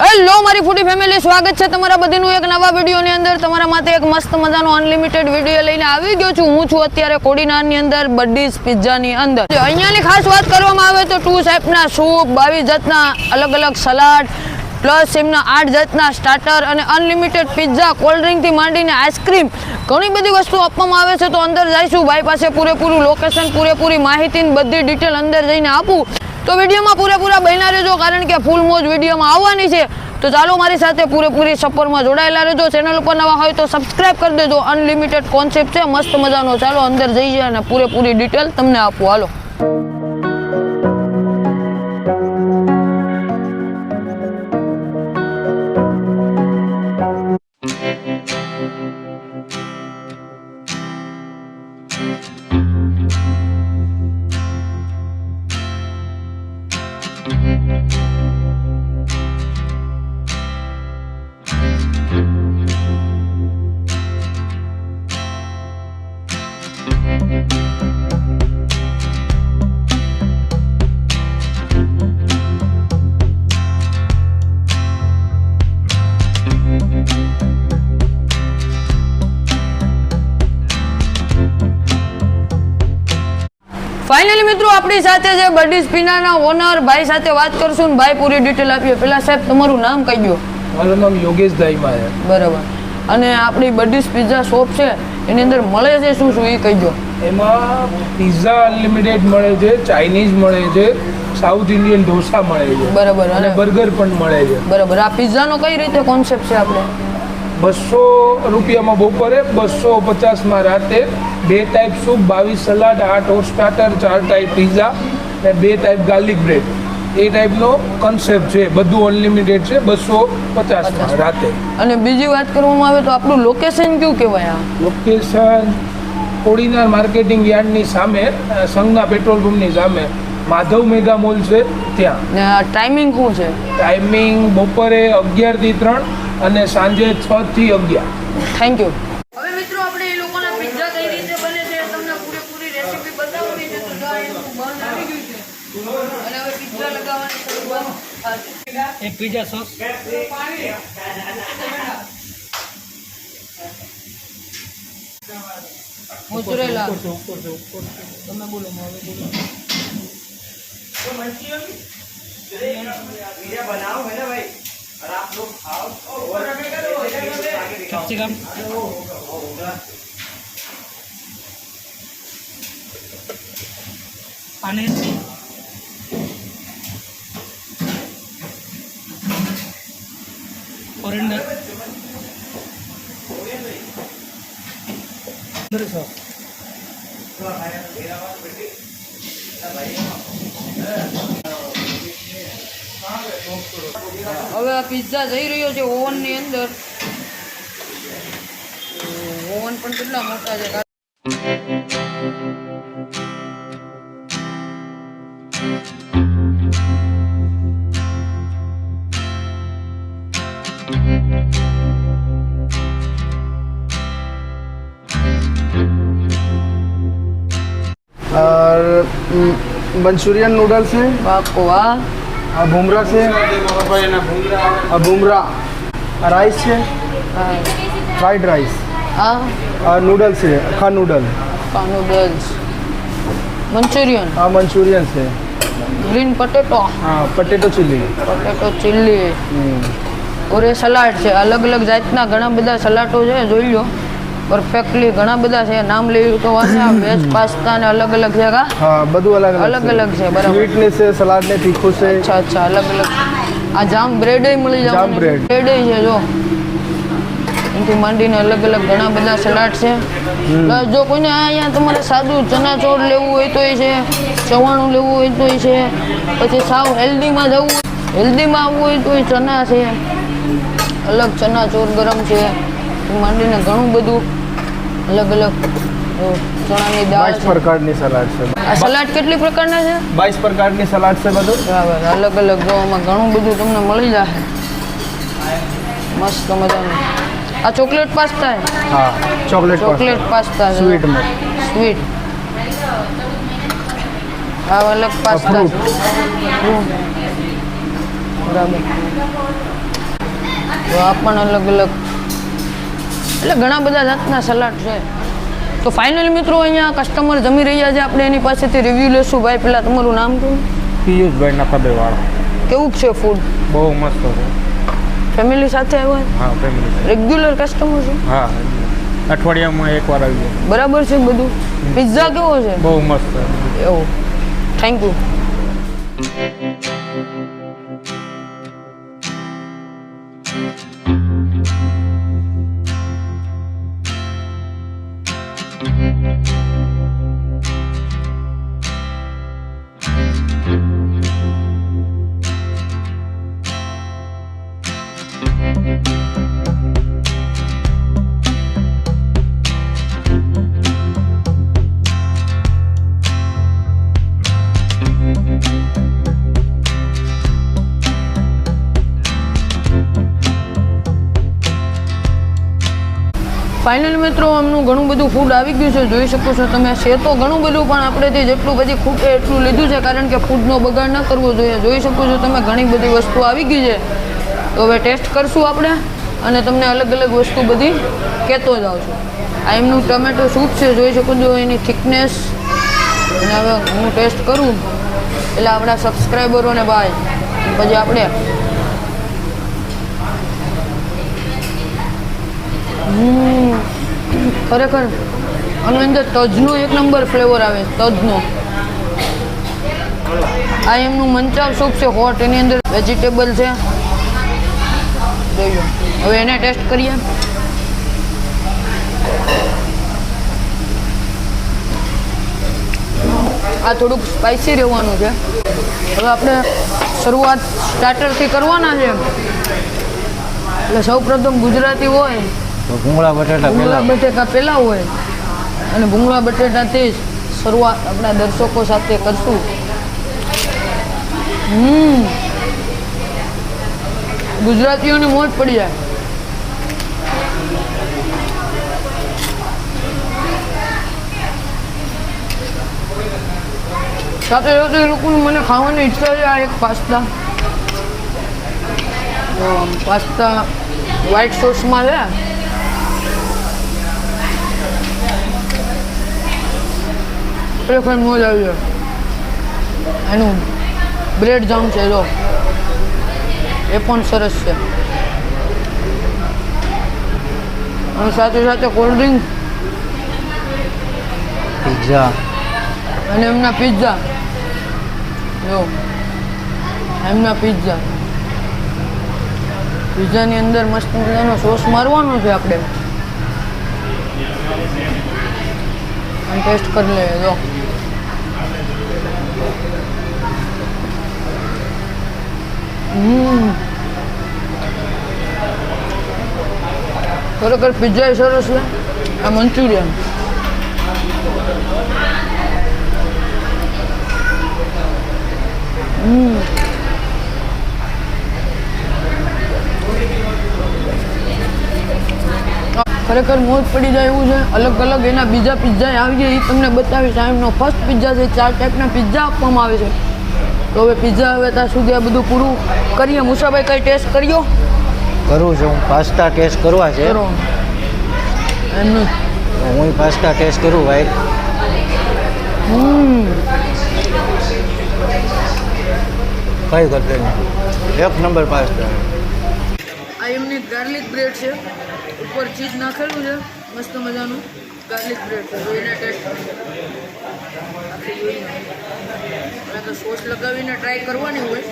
Hello મારી ફૂડી family સ્વાગત છે તમારા બધીનું એક નવા વિડીયોની અંદર. તમારા માટે એક મસ્ત મજાનો અનલિમિટેડ વીડિયો લઈને આવી ગયો છું. હું છું અત્યારે કોડીનારની અંદર બડ્ડીઝ પિઝાની અંદર. અહીંયાની ખાસ વાત કરવામાં આવે તો ટુ ટાઈપના સૂપ બાવીસ જાતના અલગ અલગ સલાડ પ્લસ એમના આઠ જાતના સ્ટાર્ટર અને અનલિમિટેડ પિઝા કોલ્ડ ડ્રિંકથી માંડીને આઈસ્ક્રીમ ઘણી બધી વસ્તુ આપવામાં આવે છે, તો અંદર જઈશું. ભાઈ પાસે પૂરેપૂરું લોકેશન પૂરેપૂરી માહિતી બધી ડિટેલ અંદર જઈને આપું. તો વિડીયોમાં પૂરેપૂરા બન્યા રહેજો, કારણ કે ફૂલ મોજ વિડીયોમાં આવવાની છે. તો ચાલો મારી સાથે પૂરેપૂરી સફરમાં જોડાયેલા રહેજો. ચેનલ ઉપર નવા હોય તો સબસ્ક્રાઇબ કરી દેજો. અનલિમિટેડ કોન્સેપ્ટ છે, મસ્ત મજાનો. ચાલો અંદર જઈએ અને પૂરેપૂરી ડિટેલ તમને આપું. હાલો. ફાઇનલી મિત્રો આપણી સાથે જે બડી સ્પિનાના ઓનર ભાઈ સાથે વાત કરશું ભાઈ પૂરી ડિટેલ આપીએ. પેલા સાહેબ તમારું નામ કહી દો. મારું નામ યોગેશ દાઈમા છે બરાબર. અને આપણી બડીઝ પિઝા શોપ છે એની અંદર મળે છે શું શું એ કહી દો. એમાં પિઝા અનલિમિટેડ મળે છે ચાઇનીઝ મળે છે સાઉથ ઇન્ડિયન ઢોસા મળે છે. બરાબર અને બર્ગર પણ મળે છે. બરાબર. આ પિઝાનો કઈ રીતે કોન્સેપ્ટ છે આપણે? બસો રૂપિયામાં બપોરે બસો પચાસમાં રાતે. બે ટાઈપ સૂપ બાવીસ સલાડ આઠ હોટ સ્ટાર્ટર ચાર ટાઈપ પિઝા અને બે ટાઈપ ગાર્લિક બ્રેડ એ ટાઈપનો કન્સેપ્ટ છે. બધું અનલિમિટેડ છે બસો પચાસમાં રાતે. અને બીજી વાત કરવામાં આવે તો આપણું લોકેશન કયું કહેવાય આ? લોકેશન કોડીનાર માર્કેટિંગ યાર્ડની સામે સંઘના પેટ્રોલ પંપની સામે માધવ મેગા મોલ છે ત્યાં. ટાઈમિંગ શું છે? ટાઈમિંગ બપોરે અગિયારથી ત્રણ અને સાંજે છ થી અગિયાર. Thank you. હવે મિત્રો આપણે એ લોકોના પિઝા કઈ રીતે બને છે તમને પૂરેપૂરી રેસીપી બતાવવાની છે તો જો આ બન આવી ગયું છે. અને હવે પિઝા લગાવવાની શરૂઆત એક પિઝા સોસ મોચરેલા તમે બોલો મારે બોલો કેપ્સિકમ પાણી ઓરેન્ડર સોસ હવે આ પિઝા જઈ રહ્યો છે ઓવનની અંદર. ઓવન પણ કેટલા મોટા છે. और મંચુરિયન નૂડલ્સ છે. બાપો વાહ. આ ભૂમરા છે. આ ભૂમરા. આ રાઈસ છે. ફ્રાઈડ રાઈસ આ નૂડલ છે આખા નૂડલ નૂડલ્સ મંચુરિયન. હા મંચુરિયન છે. ગ્રીન પટેટો હા પટેટો ચીલી પટેટો ચીલી ઓરે સલાડ છે. અલગ અલગ જાતના ઘણા બધા સલાડો છે. જોઈ લો. પરફેક્ટલી ઘણા બધા છે. નામ લેવું તો વાસા વેજ પાસ્તા ને અલગ અલગ છે હા બધું અલગ અલગ અલગ છે. બરાબર. સ્વીટનેસ છે સલાડ ને તીખું છે. અચ્છા અચ્છા અલગ અલગ. આ જામ બ્રેડ મળી જાવ જામ બ્રેડ બ્રેડ છે જો. એથી માંડીને અલગ અલગ ઘણા બધા સલાડ છે. જો કોઈને આ અહીંયા તમારે સાદું ચણા લેવું હોય તો એ છે. ચવાણું લેવું હોય તો એ છે. પછી સાવ હેલ્ધીમાં જવું હેલ્ધીમાં આવવું હોય તો એ ચણા છે. અલગ ચણાચોર ગરમ છે. માંડીને ઘણું બધું. અલગ અલગ ચણાની દાળ બાવીસ પ્રકારની સલાડ છે. આ સલાડ કેટલી પ્રકારના છે? બાવીસ પ્રકારની સલાડ છે બધું? બરાબર અલગ અલગ જોવામાં ઘણું બધું તમને મળી જશે. મસ્ત મજાનું. આ ચોકલેટ પાસ્તા છે. હા ચોકલેટ ચોકલેટ પાસ્તા છે. સ્વીટમાં સ્વીટ. આ અલગ પાસ્તા બરાબર. તો આ પણ અલગ અલગ એટલે ઘણા બધા જાતના સલાડ છે. તો ફાઇનલ મિત્રો અહીંયા કસ્ટમર જમી રહ્યા છે આપણે એની પાસેથી રિવ્યૂ લેશું. ભાઈ પહેલાં તમારું નામ શું પિયુષભાઈ નકાબેવાળા કેવું છે ફૂડ બહુ મસ્ત છે. ફેમિલી સાથે આવ્યા? હા ફેમિલી રેગ્યુલર કસ્ટમર છે? હા અઠવાડિયામાં એકવાર આવી બરાબર છે બધું? પિઝા કેવો છે? બહુ મસ્ત એવું. થેન્ક યુ ફાઇનલ મિત્રો, આમનું ઘણું બધું ફૂડ આવી ગયું છે. જોઈ શકો છો તમે, છે તો ઘણું બધું, પણ આપણેથી જેટલું બધી ખૂટે એટલું લીધું છે, કારણ કે ફૂડનો બગાડ ન કરવો જોઈએ. જોઈ શકો છો તમે, ઘણી બધી વસ્તુ આવી ગઈ છે. તો હવે ટેસ્ટ કરશું આપણે, અને તમને અલગ અલગ વસ્તુ બધી કહેતો જ આવશું. આ એમનું ટમેટો સૂપ છે, જોઈ શકો છો એની થિકનેસ અને હવે હું ટેસ્ટ કરું. એટલે આપણા સબસ્ક્રાઈબરોને ભાઈ પછી આપણે ખરેખર, આની અંદર તજનો એક નંબર ફ્લેવર આવે, તજનો. આ એમનું મંચાવ સૂપ છે હોટ એની અંદર વેજીટેબલ છે. જોઈએ હવે એને ટેસ્ટ કરીએ. આ થોડુંક સ્પાઇસી રહેવાનું છે. હવે આપણે શરૂઆત સ્ટાર્ટરથી કરવાના છે. એટલે સૌ પ્રથમ ગુજરાતી હોય ભૂંગળા બટેટા ભૂંગળા બટેટા પેલા હોય. અને ભૂંગળા બટેટાથી જ શરૂઆત આપણા દર્શકો સાથે કરશું. હમ. ગુજરાતીઓની મોજ પડી જાય. સાથે સાથે લોકોનું મને ખાવાની ઈચ્છા છે આ એક પાસ્તા. પાસ્તા વ્હાઈટ સોસમાં છે ખરેખર મોજ આવી જાય. એનું બ્રેડ જામ છે જો. એ પણ સરસ છે. અને સાથે સાથે કોલ્ડ ડ્રિંક પિઝા અને એમના પિઝા જો. એમના પિઝા પિઝાની અંદર મસ્ત મજાનો સોસ મારવાનો છે આપણે. અને ટેસ્ટ કરી લઈએ જો. ખરેખર પિઝા સરસ છે. આ મંચુરિયન. ખરેખર મોજ પડી જાય એવું છે. અલગ અલગ એના બીજા પિઝા આવી જાય એ તમને બતાવીશ. આ ફર્સ્ટ પિઝા છે. ચાર ટાઈપના પિઝા આપવામાં આવે છે. તો હવે પિઝા હવે ત્યાં સુધી આ બધું પૂરું કરીએ. મુસાભાઈ, કઈ ટેસ્ટ કર્યો? કરું છું. હું પાસ્તા ટેસ્ટ કરવા છે. એમનું હું પાસ્તા ટેસ્ટ કરું ભાઈ. કઈ કરતે એક નંબર પાસ્તા આ એમની ગાર્લિક બ્રેડ છે. ઉપર ચીઝ નાખેલું છે. મસ્ત મજાનું ગાર્લિક બ્રેડ છે. તો એને ટેસ્ટ જોઈને. તો સોસ લગાવીને ટ્રાય કરવાની હોય.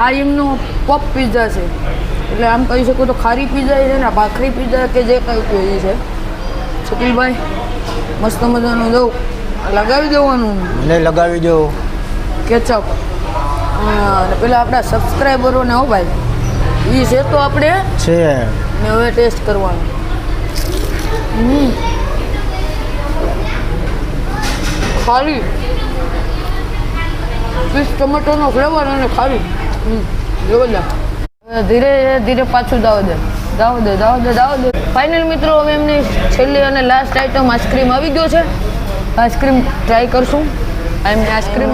આ એમનો પપ પિઝા છે. એટલે આમ કહી શકું તો ખારી પીઝા છે ને ભાખરી પીઝા કે જે કંઈ તો એ છે. શકીલભાઈ મસ્ત મજાનું દઉં. લગાવી દેવાનું. મને લગાવી દો કેચઅપ અને પેલા આપણા સબસ્ક્રાઈબરોને હો ભાઈ. એ છે તો આપણે છે. ને હવે ટેસ્ટ કરવાનું. હમ. ખારી પીસ ટમેટોનો ફ્લેવર અને ખારી. જોરદાર ધીરે ધીરે પાછું દાવ દે. દાવ દે દાવ દે દાવ દે. ફાઇનલ મિત્રો, હવે એમની છેલ્લી અને લાસ્ટ આઈટમ આઈસ્ક્રીમ આવી ગયો છે. આઈસ્ક્રીમ ટ્રાય કરશું. આ એમની આઈસ્ક્રીમ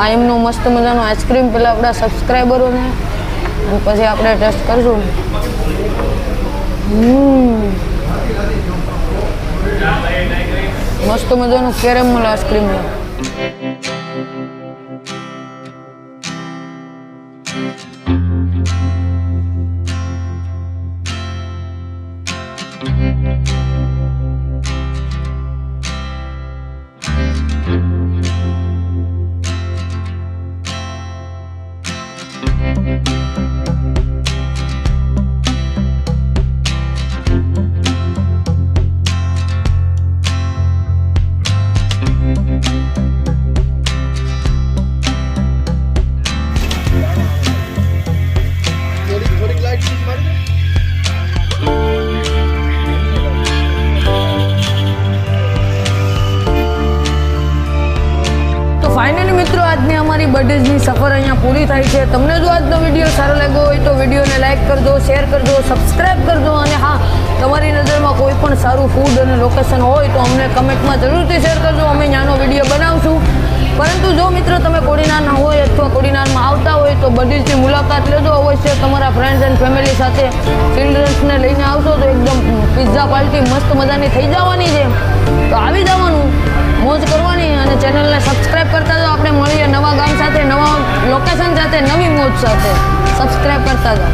આ એમનો મસ્ત મજાનો આઈસ્ક્રીમ પહેલાં આપણા સબસ્ક્રાઈબરોને અને પછી આપણે ટેસ્ટ કરશું. મસ્ત મજાનું કેરેમલ આઈસ્ક્રીમ છે. તો આજની સફર અહીંયા પૂરી થાય છે. તમને જો આજનો વીડિયો સારો લાગ્યો હોય તો વિડીયોને લાઇક કરજો શેર કરજો સબસ્ક્રાઇબ કરજો અને હા, તમારી નજરમાં કોઈ પણ સારું ફૂડ અને લોકેશન હોય તો અમને કમેન્ટમાં જરૂરથી શેર કરજો. અમે ત્યાંનો વીડિયો બનાવશું. પરંતુ જો મિત્રો તમે કોડીનારના હોય અથવા કોડીનારમાં આવતા હોય તો બર્થડેની મુલાકાત લેજો. અવશ્ય તમારા ફ્રેન્ડ્સ એન્ડ ફેમિલી સાથે ચિલ્ડ્રન્સને લઈને આવશો તો એકદમ પિઝા પાર્ટી મસ્ત મજાની થઈ જવાની છે. તો આવી જવાનું. મોજ કરવાની અને ચેનલને સબસ્ક્રાઈબ કરતા જાઓ. આપણે મળીએ નવા ગામ સાથે, નવા લોકેશન સાથે, નવી મોજ સાથે. સબસ્ક્રાઈબ કરતા જાઓ.